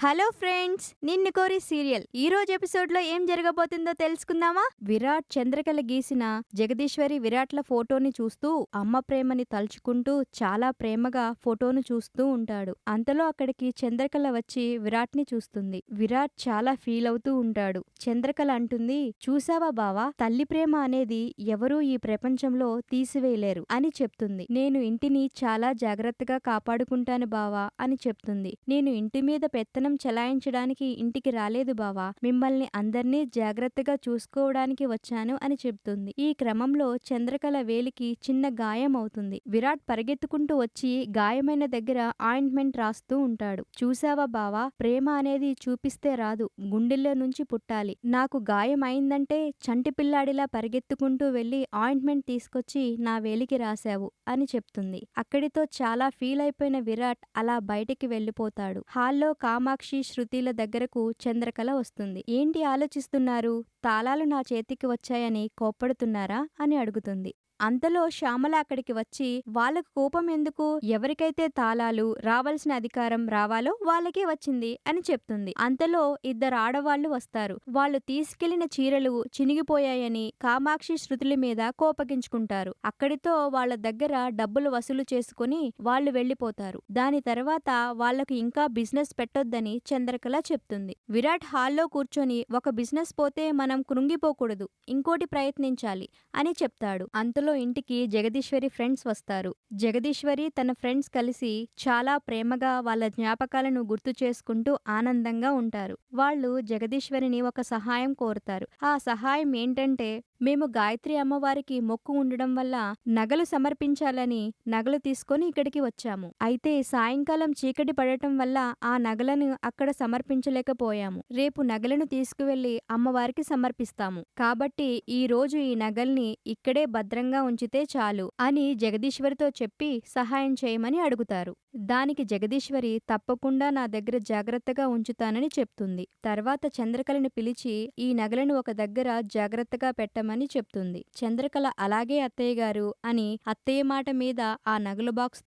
Hello friends నిన్ను కోరి serial. ఈ రోజు ఎపిసోడ్లో ఏం జరగబోతుందో తెలుసుకుందామా? విరాట్ చంద్రకళ గీసిన జగదీశ్వరి విరాట్ల ఫోటోని చూస్తూ అమ్మ ప్రేమని తలుచుకుంటూ చాలా ప్రేమగా ఫోటోను చూస్తూ ఉంటాడు. అంతలో అక్కడికి చంద్రకళ వచ్చి విరాట్ని చూస్తుంది. విరాట్ చాలా ఫీల్ అవుతూ ఉంటాడు. చంద్రకళ అంటుంది చూసావా బావా? తల్లి ప్రేమ అనేది ఎవరూ ఈ ప్రపంచంలో తీసివేయలేరు అని చెప్తుంది. నేను ఇంటిని చాలా జాగ్రత్తగా కాపాడుకుంటాను బావా అని చెప్తుంది. నేను ఇంటి మీద పెత్తన చలాయించడానికి ఇంటికి రాలేదు బావా. మిమ్మల్ని అందర్నీ జాగ్రత్తగా చూసుకోవడానికి వచ్చాను అని చెప్తుంది. ఈ క్రమంలో చంద్రకళ వేలికి చిన్న గాయం అవుతుంది. విరాట్ పరిగెత్తుకుంటూ వచ్చి గాయమైన దగ్గర ఆయింట్మెంట్ రాస్తూ ఉంటాడు. చూసావా బావా? ప్రేమ అనేది చూపిస్తే రాదు. గుండెల్లో నుంచి పుట్టాలి. నాకు గాయం అయిందంటే చంటి పిల్లాడిలా పరిగెత్తుకుంటూ వెళ్ళి ఆయింట్మెంట్ తీసుకొచ్చి నా వేలికి రాశావు అని చెప్తుంది. అక్కడితో చాలా ఫీల్ అయిపోయిన విరాట్ అలా బయటికి వెళ్ళిపోతాడు హాల్లో కామాక్షి శృతిల దగ్గరకు చంద్రకళ వస్తుంది. ఏంటి ఆలోచిస్తున్నారు? తాళాలు నా చేతికి వచ్చాయని కోప్పడుతున్నారా? అని అడుగుతుంది. అంతలో శ్యామల అక్కడికి వచ్చి వాళ్ళకు కోపం ఎందుకు? ఎవరికైతే తాళాలు రావాల్సిన అధికారం రావాలో వాళ్ళకే వచ్చింది అని చెప్తుంది. అంతలో ఇద్దరు ఆడవాళ్ళు వస్తారు. వాళ్ళు తీసుకెళ్ళిన చీరలు చినిగిపోయాయని కామాక్షి శృతుల మీద కోపగించుకుంటారు. అక్కడితో వాళ్ళ దగ్గర డబ్బులు వసూలు చేసుకుని వాళ్ళు వెళ్ళిపోతారు దాని తర్వాత వాళ్ళకు ఇంకా బిజినెస్ పెట్టొద్దని చంద్రకళ చెప్తుంది. విరాట్ హాల్లో కూర్చొని ఒక బిజినెస్ పోతే మనం కృంగిపోకూడదు. ఇంకోటి ప్రయత్నించాలి అని చెప్తాడు. అంతలో ఇంటికి జగదీశ్వరి ఫ్రెండ్స్ వస్తారు. జగదీశ్వరి తన ఫ్రెండ్స్ కలిసి చాలా ప్రేమగా వాళ్ళ జ్ఞాపకాలను గుర్తు చేసుకుంటూ ఆనందంగా ఉంటారు. వాళ్ళు జగదీశ్వరిని ఒక సహాయం కోరుతారు. ఆ సహాయం ఏంటంటే మేము గాయత్రి అమ్మవారికి మొక్కు ఉండడం వల్ల నగలు సమర్పించాలని నగలు తీసుకొని ఇక్కడికి వచ్చాము. అయితే సాయంకాలం చీకటి పడటం వల్ల ఆ నగలను అక్కడ సమర్పించలేకపోయాము. రేపు నగలను తీసుకువెళ్ళి అమ్మవారికి సమర్పిస్తాము. కాబట్టి ఈ రోజు ఈ నగల్ని ఇక్కడే భద్రంగా భద్రంగా ఉంచితే చాలు అని జగదీశ్వరితో చెప్పి సహాయం చేయమని అడుగుతారు. దానికి జగదీశ్వరి తప్పకుండా నా దగ్గర జాగ్రత్తగా ఉంచుతానని చెప్తుంది. తర్వాత చంద్రకళని పిలిచి ఈ నగలను ఒక దగ్గర జాగ్రత్తగా పెట్టమని చెప్తుంది. చంద్రకళ అలాగే అత్తయ్య గారు అని అత్తయ్య మాట మీద ఆ నగల బాక్స్